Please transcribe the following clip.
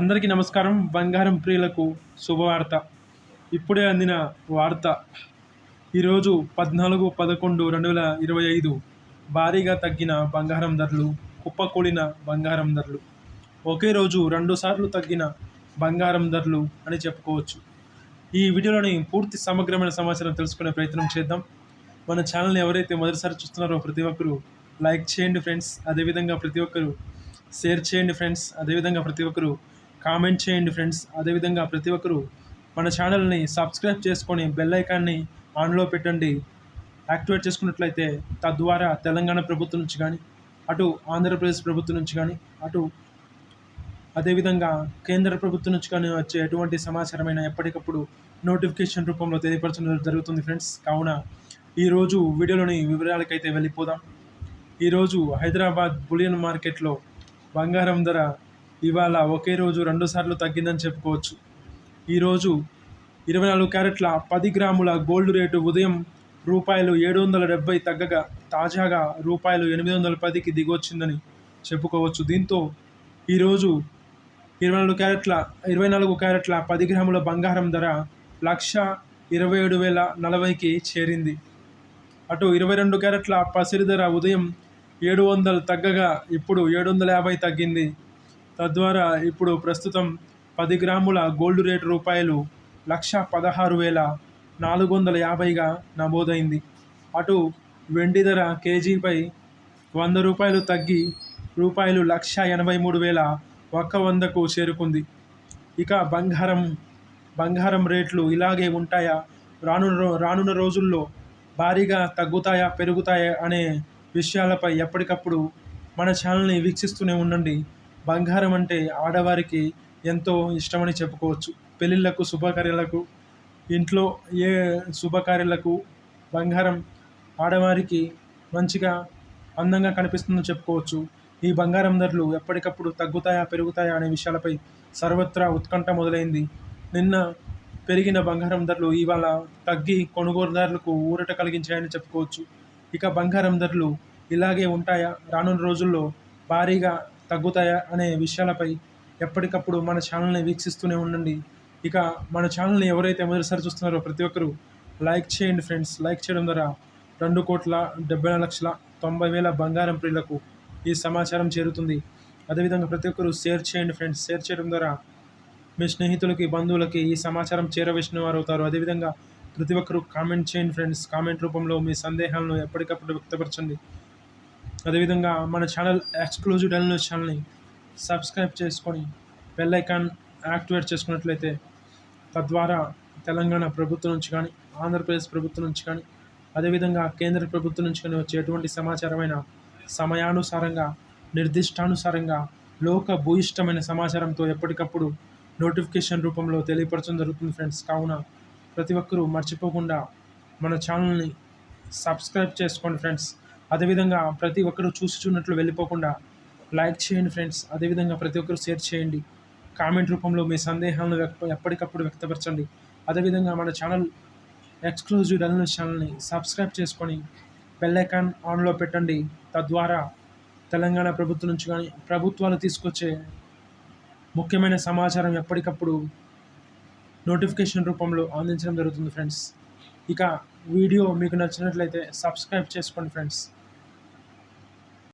అందరికీ నమస్కారం. బంగారం ప్రియులకు శుభవార్త. ఇప్పుడే అందిన వార్త. ఈరోజు పద్నాలుగు పదకొండు రెండు వేల ఇరవై ఐదు భారీగా తగ్గిన బంగారం ధరలు కుప్పకూలిన బంగారం ధరలు. ఒకే రోజు రెండుసార్లు తగ్గిన బంగారం ధరలు అని చెప్పుకోవచ్చు. ఈ వీడియోలోని పూర్తి సమగ్రమైన సమాచారం తెలుసుకునే ప్రయత్నం చేద్దాం. మన ఛానల్ని ఎవరైతే మొదటిసారి చూస్తున్నారో ప్రతి ఒక్కరూ లైక్ చేయండి ఫ్రెండ్స్. అదేవిధంగా ప్రతి ఒక్కరూ షేర్ చేయండి ఫ్రెండ్స్. అదేవిధంగా ప్రతి ఒక్కరూ కామెంట్ చేయండి ఫ్రెండ్స్. అదేవిధంగా ప్రతి ఒక్కరూ మన ఛానల్ని సబ్స్క్రైబ్ చేసుకొని బెల్ ఐకాన్ని ఆన్లో పెట్టండి. యాక్టివేట్ చేసుకున్నట్లయితే తద్వారా తెలంగాణ ప్రభుత్వం నుంచి కానీ అటు ఆంధ్రప్రదేశ్ ప్రభుత్వం నుంచి కానీ అటు అదేవిధంగా కేంద్ర ప్రభుత్వం నుంచి కానీ వచ్చే ఎటువంటి సమాచారమైన ఎప్పటికప్పుడు నోటిఫికేషన్ రూపంలో తెలియపరచడం జరుగుతుంది ఫ్రెండ్స్. కావున ఈరోజు వీడియోలోని వివరాలకైతే వెళ్ళిపోదాం. ఈరోజు హైదరాబాద్ బులియన్ మార్కెట్లో బంగారం ధర ఇవాళ ఒకే రోజు రెండు సార్లు తగ్గిందని చెప్పుకోవచ్చు. ఈరోజు ఇరవై నాలుగు క్యారెట్ల పది గ్రాముల గోల్డ్ రేటు ఉదయం రూపాయలు ఏడు వందల డెబ్బై తగ్గగా తాజాగా రూపాయలు ఎనిమిది వందల పదికి దిగొచ్చిందని చెప్పుకోవచ్చు. దీంతో ఈరోజు ఇరవై నాలుగు క్యారెట్ల ఇరవై నాలుగు క్యారెట్ల పది గ్రాముల బంగారం ధర లక్ష ఇరవై ఏడు వేల నలభైకి చేరింది. అటు ఇరవై రెండు క్యారెట్ల పసిరి ధర ఉదయం ఏడు వందలు తగ్గగా ఇప్పుడు ఏడు వందల యాభై తగ్గింది. తద్వారా ఇప్పుడు ప్రస్తుతం పది గ్రాముల గోల్డ్ రేటు రూపాయలు లక్ష పదహారు వేల నాలుగు వందల యాభైగా నమోదైంది. అటు వెండి ధర కేజీపై వంద రూపాయలు తగ్గి రూపాయలు లక్ష ఎనభై మూడు వేల ఒక్క వందకు చేరుకుంది. ఇక బంగారం బంగారం రేట్లు ఇలాగే ఉంటాయా? రానున్న రానున్న రోజుల్లో భారీగా తగ్గుతాయా పెరుగుతాయా అనే విషయాలపై ఎప్పటికప్పుడు మన ఛానల్ని వీక్షిస్తూనే ఉండండి. బంగారం అంటే ఆడవారికి ఎంతో ఇష్టమని చెప్పుకోవచ్చు. పెళ్ళిళ్ళకు శుభకార్యాలకు ఇంట్లో ఏ శుభకార్యాలకు బంగారం ఆడవారికి మంచిగా అందంగా కనిపిస్తుందని చెప్పుకోవచ్చు. ఈ బంగారం ధరలు ఎప్పటికప్పుడు తగ్గుతాయా పెరుగుతాయా అనే విషయాలపై సర్వత్రా ఉత్కంఠ మొదలైంది. నిన్న పెరిగిన బంగారం ధరలు ఇవాళ తగ్గి కొనుగోలుదారులకు ఊరట కలిగించాయని చెప్పుకోవచ్చు. ఇక బంగారం ధరలు ఇలాగే ఉంటాయా? రానున్న రోజుల్లో భారీగా తగ్గుతాయా అనే విషయాలపై ఎప్పటికప్పుడు మన ఛానల్ని వీక్షిస్తూనే ఉండండి. ఇక మన ఛానల్ని ఎవరైతే మొదటిసారి చూస్తున్నారో ప్రతి ఒక్కరూ లైక్ చేయండి ఫ్రెండ్స్. లైక్ చేయడం ద్వారా రెండు కోట్ల డెబ్బై నాలుగు లక్షల తొంభై వేల బంగారం ప్రియులకు ఈ సమాచారం చేరుతుంది. అదేవిధంగా ప్రతి ఒక్కరూ షేర్ చేయండి ఫ్రెండ్స్. షేర్ చేయడం ద్వారా మీ స్నేహితులకి బంధువులకి ఈ సమాచారం చేరవేసిన వారు అవుతారు అదేవిధంగా ప్రతి ఒక్కరూ కామెంట్ చేయండి ఫ్రెండ్స్. కామెంట్ రూపంలో మీ సందేహాలను ఎప్పటికప్పుడు వ్యక్తపరచండి. అదేవిధంగా మన ఛానల్ ఎక్స్క్లూజివ్ డెల్ న్యూస్ ఛానల్ని సబ్స్క్రైబ్ చేసుకొని బెల్ ఐకాన్ యాక్టివేట్ చేసుకున్నట్లయితే తద్వారా తెలంగాణ ప్రభుత్వం నుంచి కానీ ఆంధ్రప్రదేశ్ ప్రభుత్వం నుంచి కానీ అదేవిధంగా కేంద్ర ప్రభుత్వం నుంచి కానీ వచ్చే ఎటువంటి సమాచారమైన సమయానుసారంగా నిర్దిష్టానుసారంగా లోక భూయిష్టమైన సమాచారంతో ఎప్పటికప్పుడు నోటిఫికేషన్ రూపంలో తెలియపరచడం జరుగుతుంది ఫ్రెండ్స్. కావున ప్రతి ఒక్కరూ మర్చిపోకుండా మన ఛానల్ని సబ్స్క్రైబ్ చేసుకోండి ఫ్రెండ్స్. అదేవిధంగా ప్రతి ఒక్కరూ చూసి చూడనట్లు వెళ్ళిపోకుండా లైక్ చేయండి ఫ్రెండ్స్. అదేవిధంగా ప్రతి ఒక్కరు షేర్ చేయండి. కామెంట్ రూపంలో మీ సందేహాలను వ్యక్త ఎప్పటికప్పుడు వ్యక్తపరచండి. అదేవిధంగా మన ఛానల్ ఎక్స్క్లూజివ్ డెల్నెస్ ఛానల్ని సబ్స్క్రైబ్ చేసుకొని బెల్ ఐకాన్ ఆన్లో పెట్టండి. తద్వారా తెలంగాణ ప్రభుత్వం నుంచి కానీ ప్రభుత్వాలు తీసుకొచ్చే ముఖ్యమైన సమాచారం ఎప్పటికప్పుడు నోటిఫికేషన్ రూపంలో అందించడం జరుగుతుంది ఫ్రెండ్స్. ఇక వీడియో మీకు నచ్చినట్లయితే సబ్స్క్రైబ్ చేసుకోండి ఫ్రెండ్స్.